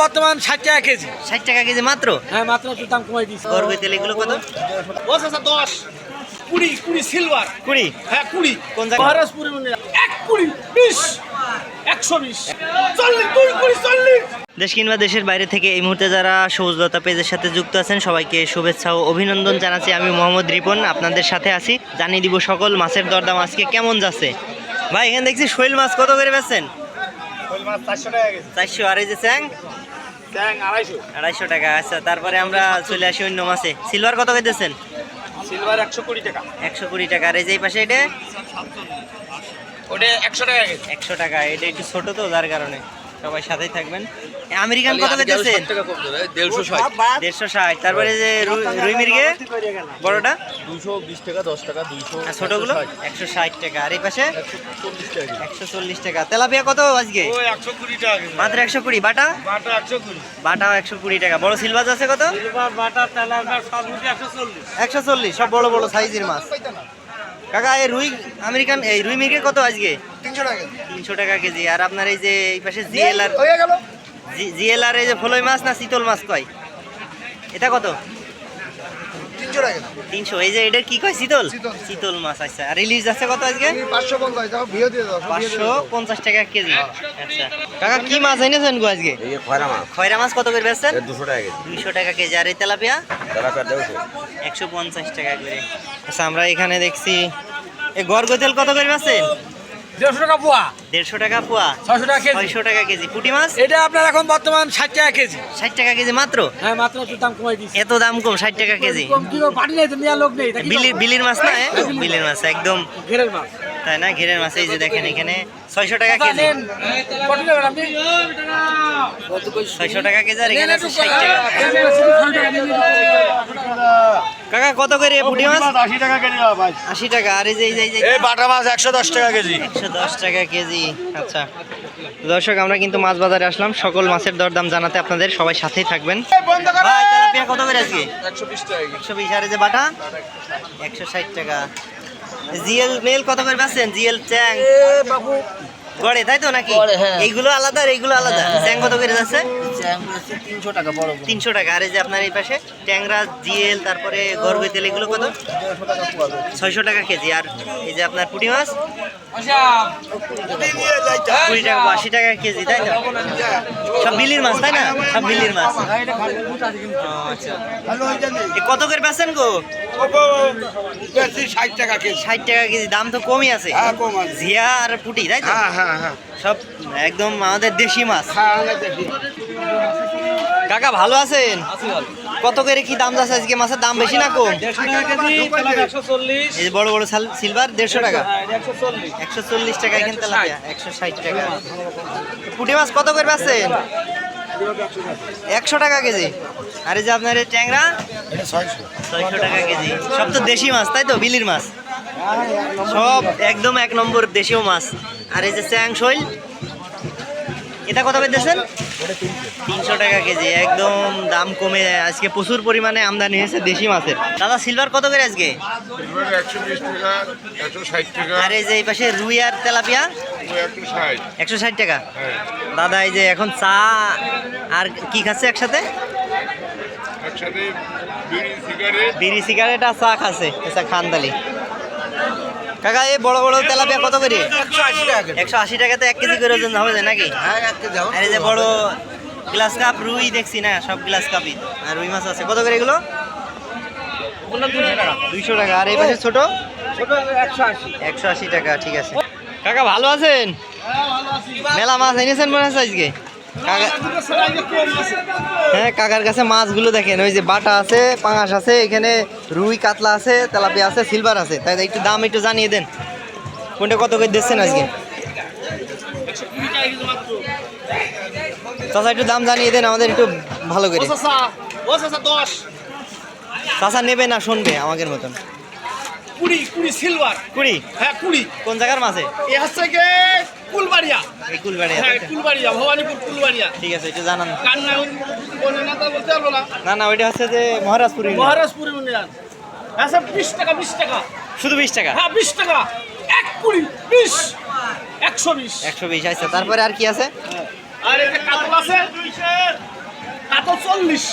বর্তমান ষাট টাকা কেজি। ষাট টাকা কেজি মাত্র? হ্যাঁ মাত্র একটু দাম কমাই দিয়েছি। গরগই তেল এগুলো কত? ও চাচা দশ। কুড়ি কুড়ি সিলভার কুড়ি? হ্যাঁ কুড়ি। কোন জায়গা? মহারাজপুরি এক কুড়ি বিশ। একশো বিশ। চল্লিশ দুই কুড়ি চল্লিশ। দেশ কিংবা দেশের বাইরে থেকে এই মুহূর্তে যারা সবুজলতা পেজের সাথে যুক্ত আছেন সবাইকে শুভেচ্ছা ও অভিনন্দন জানাচ্ছি। আমি মোহাম্মদ রিপন আপনাদের সাথে আছি। জানিয়ে দিব সকল মাছের দরদাম আজকে কেমন যাচ্ছে। ভাই এখানে দেখছি শৈল মাছ কত করে বেচছেন? চারশো আর এই যে চ্যাং? আড়াইশো। টাকা আচ্ছা তারপরে আমরা চলে আসি অন্য মাসে সিলভার কত কেটেছেন? সিলভার একশো কুড়ি টাকা। একশো কুড়ি টাকা আর এই যে পাশে এটা? ওটা একশো টাকা একশো টাকা এটা একটু ছোট তো যার কারণে। সবাই সাথেই থাকবেন। আমেরিকান কত করে দেড়শো ষাট। দেড়শো ষাট। তারপরে যে রুই- রুই মির্গে বড়টা? দুশো বিশ টাকা দশ টাকা দুইশো আর ছোটগুলো? একশো ষাট। টাকা। আর এই পাশে? একশো চল্লিশ টাকা তেলাপিয়া কত আজকে? একশো কুড়ি টাকা মাত্র একশো কুড়ি। বাটা? বাটা একশো কুড়ি। বাটাও একশো কুড়ি টাকা। বড় সিলভার আছে কত? বাটা তেলাপিয়া একশো চল্লিশ। একশো চল্লিশ। সব বড় বড় সাইজের মাছ। কাকা এই রুই আমেরিকান এই রুই মির্গে কত আজকে? তিনশো টাকা তিনশো টাকা কেজি। আর আপনার এই যে এই পাশে জিএলআর হয়ে গেল। জিএলআর এই যে ফলই মাছ না শীতল মাছ কয়? এটা কত? তিনশো এই যে এটা কি কয় শীতল? শীতল। মাছ আচ্ছা। আর ইলিশ আছে কত আজকে? পাঁচশো পঞ্চাশ টাকা কেজি। আচ্ছা। কাকা কি মাছ এনেছেন গো আজকে? খয়রা মাছ। কত করে বেচছেন? দুশো টাকা কেজি। দুইশো টাকা কেজি। আর এই তেলাপিয়া? একশো পঞ্চাশ টাকা করে। আচ্ছা আমরা এখানে দেখছি এই তেল কত করে বেচছেন? দেড়শো টাকা পোয়া। দেড়শো টাকা পোয়া। ছশো টাকা কেজি। ছয়শো টাকা কেজি। পুঁটি মাছ? এটা আপনার এখন বর্তমান ষাট টাকা কেজি। ষাট টাকা কেজি মাত্র? হ্যাঁ মাত্র একটু দাম কমাই দিয়েছি এত দাম কম ষাট টাকা কেজি? কম নাই তো নেওয়ার লোক নেই। বিলির বিলির মাছ না? বিলির মাছ একদম। ঘেরের মাছ। তাই না? ঘিরের মাছ এই যে দেখেন এখানে। ছয়শো টাকা কেজি। নেবেন আপনি? ছয়শো টাকা কেজি আর এখানে ষাট টাকা। কাকা কত করে পুঁটি মাছ? আশি টাকা কেজি ভাই। আশি টাকা আর এই যে এই যে- এই যে বাটা মাছ একশো দশ টাকা কেজি। একশো দশ টাকা কেজি আচ্ছা। দর্শক আমরা কিন্তু মাছ বাজারে আসলাম। সকল মাছের দরদাম জানাতে আপনাদের সবাই সাথেই থাকবেন। ভাই তেলাপিয়া কত করে আজকে? একশো বিশ টাকা কেজি। একশো বিশ আর এই যে বাটা? একশো ষাট টাকা। জিএল মেল কত করে পাচ্ছেন? জিএল চ্যাং। বাবু। গড়ে তাই তো নাকি? হ্যাঁ। এইগুলো আলাদা আর এইগুলো আলাদা। চ্যাং কত করে যাচ্ছে? তিনশো টাকা বড় তিনশো টাকা। আর এই যে আপনার এই পাশে ট্যাংরা জিএল তারপরে গরগই তেল এগুলো কত? ছয়শো টাকা কেজি। আর এই যে আপনার পুঁটি মাছ? কুড়ি টাকা আশি টাকা কেজি তাই তো? সব বিলির মাছ তাই না? সব বিলির মাছ। কত করে গো? ষাট টাকা কেজি ষাট টাকা কেজি দাম তো কমই আছে। হ্যাঁ, কম আছে। জিয়া আর পুটি তাই তো? হ্যাঁ হ্যাঁ সব একদম আমাদের দেশি মাছ। হ্যাঁ কাকা, ভালো আছেন? কত করে কি দাম যাচ্ছে আজকে? মাছের দাম বেশি না কম? এই বড় বড় সাল- সিলভার দেড়শো টাকা। একশো চল্লিশ টাকা এখানে একশো ষাট টাকা। পুঁটি মাছ কত করে পাচ্ছেন? একশো টাকা কেজি। আর এই যে আপনার ট্যাংরা? ছয়শো টাকা কেজি। সব তো দেশি মাছ, তাই তো? বিলির মাছ। সব একদম এক নম্বর দেশীয় মাছ। আর এই যে চ্যাং শৈল এটা কত দিয়েছেন তিনশো টাকা কেজি একদম দাম কমে আজকে প্রচুর পরিমাণে আমদানি হয়েছে দেশি মাছের। দাদা সিলভার কত করে আজকে? আর এই যে এই পাশে রুই আর তেলাপিয়া? একশো ষাট। টাকা? হ্যাঁ। দাদা এই যে এখন চা আর কি খাচ্ছে একসাথে? বিড়ি সিগারেট। আর চা খাচ্ছে খানদালি কাকা এই বড় বড় তেলাপিয়া কত করে? একশো আশি টাকা টাকাতে এক কেজি করে ওজন হবে নাকি? হ্যাঁ। আর এই যে বড় গ্লাস কাপ রুই দেখছি না সব গ্লাস কাপই। আর রুই মাছ আছে। কত করে এগুলো? দুইশো টাকা। আর এই পাশে ছোট? ছোট একশো আশি টাকা ঠিক আছে। কাকা ভালো আছেন? মেলা মাছ এনেছেন মনে হচ্ছে আজকে? হ্যাঁ কাকার কাছে মাছগুলো দেখেন ওই যে বাটা আছে পাঙাশ আছে এখানে রুই কাতলা আছে তেলাপিয়া আছে সিলভার আছে। তাই একটু দাম একটু জানিয়ে দেন। কোনটা কত করে দিচ্ছেন আজকে? চাচা একটু দাম জানিয়ে দেন আমাদের একটু ভালো করে। চাচা নেবে না শুনবে আমাদের মতন। কুড়ি কুড়ি সিলভার কুড়ি? হ্যাঁ কুড়ি। কোন জায়গার মাছে এ হচ্ছে গিয়ে কুলবাড়িয়া। এই কুলবাড়ি হ্যাঁ কুলবাড়িয়া ভবানীপুর কুলবাড়িয়া। ঠিক আছে একটু জানান। কান্না কোন নেতা বলতে পারব না। না না ওইটা হচ্ছে যে মহারাজপুরি মহারাজপুর ইউনিয়ন। আচ্ছা বিশ টাকা বিশ টাকা। শুধু বিশ টাকা? হ্যাঁ বিশ টাকা। এক কুড়ি বিশ। একশো বিশ। একশো বিশ আছে তারপরে আর কি আছে? আর যে কাতল আছে কাতল চল্লিশ।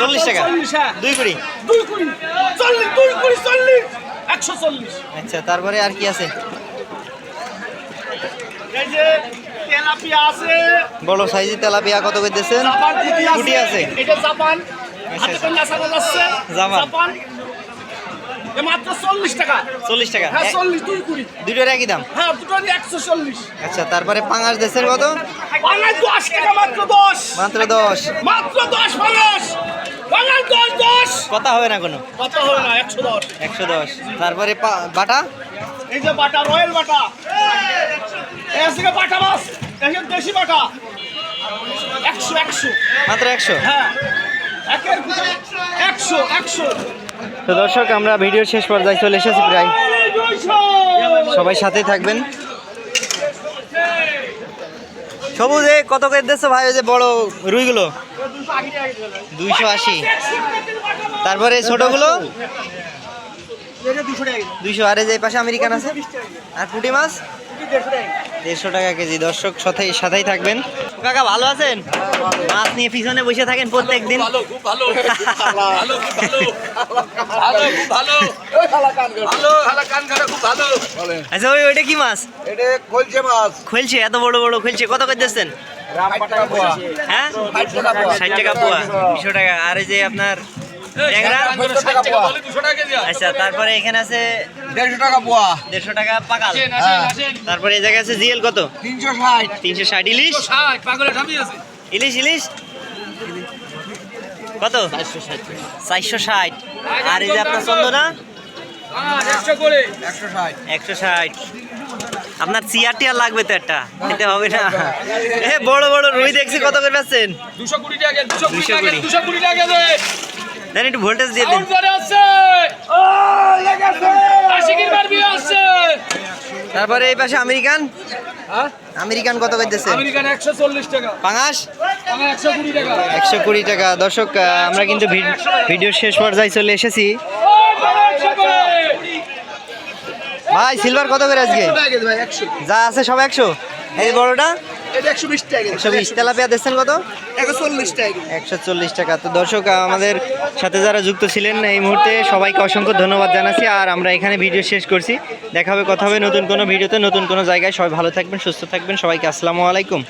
চল্লিশ টাকা। হ্যাঁ। দুই কুড়ি। দুই কুড়ি। চল্লিশ দুই কুড়ি চল্লিশ। একশো চল্লিশ। আচ্ছা তারপরে আর কি আছে? বড় সাইজের তেলাপিয়া কত করে জাপান পুঁটি আছে। এটা জাপান। আচ্ছা, জাপান। মাত্র চল্লিশ টাকা। চল্লিশ টাকা। হ্যাঁ চল্লিশ দুই কুড়ি। দুটোর একই দাম? হ্যাঁ দুটো একশো চল্লিশ। আচ্ছা তারপরে পাঙাশ দেশের কত? দশ টাকা মাত্র দশ। মাত্র দশ। মাত্র দশ দশ কথা হবে না কোনো। কত হবে না একশো দশ। একশো দশ। তারপরে পা- বাটা? এই যে বাটা রয়্যাল বাটা। বাটা মাছ দেশি বাটা। একশো একশো। মাত্র একশো? হ্যাঁ। একশো একশো। তো দর্শক আমরা ভিডিও শেষ পর্যায়ে চলে এসেছি প্রায়। সবাই সাথেই থাকবেন। সবুজ এই কত করে ভাই, ওই যে বড় রুইগুলো? দুইশো আশি। তারপরে ছোটগুলো? দুইশো আর এই পাশে আমেরিকান আছে। আর পুঁটি মাছ? দেড়শো টাকা কেজি। দর্শক সাথেই সাথেই থাকবেন। কাকা ভালো আছেন? মাছ নিয়ে পিছনে বসে থাকেন প্রত্যেক দিন আচ্ছা ওই ওইটা কি মাছ? খুলছে এত বড় বড় খুলছে কত করে দিচ্ছেন? হ্যাঁ? ষাট টাকা পোয়া। দুশো টাকা। আর এই যে আপনার আচ্ছা তারপরে এখানে আছে দেড়শো টাকা পোয়া। দেড়শো টাকা পাকাল। তারপরে এই জায়গায় আছে জিএল কত? তিনশো ষাট। তিনশো ষাট। ইলিশ? ইলিশ ইলিশ? কত? চারশো ষাট। আর এই যে আপনার চন্দনা? একশো ষাট। আপনার চেয়ার টিয়ার লাগবে তো একটা? এটা হবে না। এ বড় বড় রুই দেখছি কত করে পাচ্ছেন দুশো কুড়ি টাকা দুশো কুড়ি টাকা, দুশো কুড়ি টাকা দে দেন একটু ভোল্টেজ দিয়ে দিন। ধরে আছে! আশিকির মারবি আছে! তারপরে এই পাশে আমেরিকান। আমেরিকান কত করে দিচ্ছেন আমেরিকান একশো চল্লিশ টাকা। পাঙাশ? আমার একশো কুড়ি টাকা। একশো কুড়ি টাকা। দর্শক আমরা কিন্তু ভিডিও শেষ পর্যায়ে চলে এসেছি। ভাই সিলভার কত করে আজকে? যা আছে সব একশো। এই বড়টা? এটা বিশ টাকা তেলাপিয়া দিচ্ছেন কত? তো দর্শক আমাদের সাথে যারা যুক্ত ছিলেন এই মুহূর্তে সবাইকে অসংখ্য ধন্যবাদ জানাচ্ছি। আর আমরা এখানে ভিডিও শেষ করছি। দেখা হবে কথা হবে নতুন কোনো ভিডিওতে নতুন কোনো জায়গায়। সবাই ভালো থাকবেন সুস্থ থাকবেন। সবাইকে আসসালামু আলাইকুম।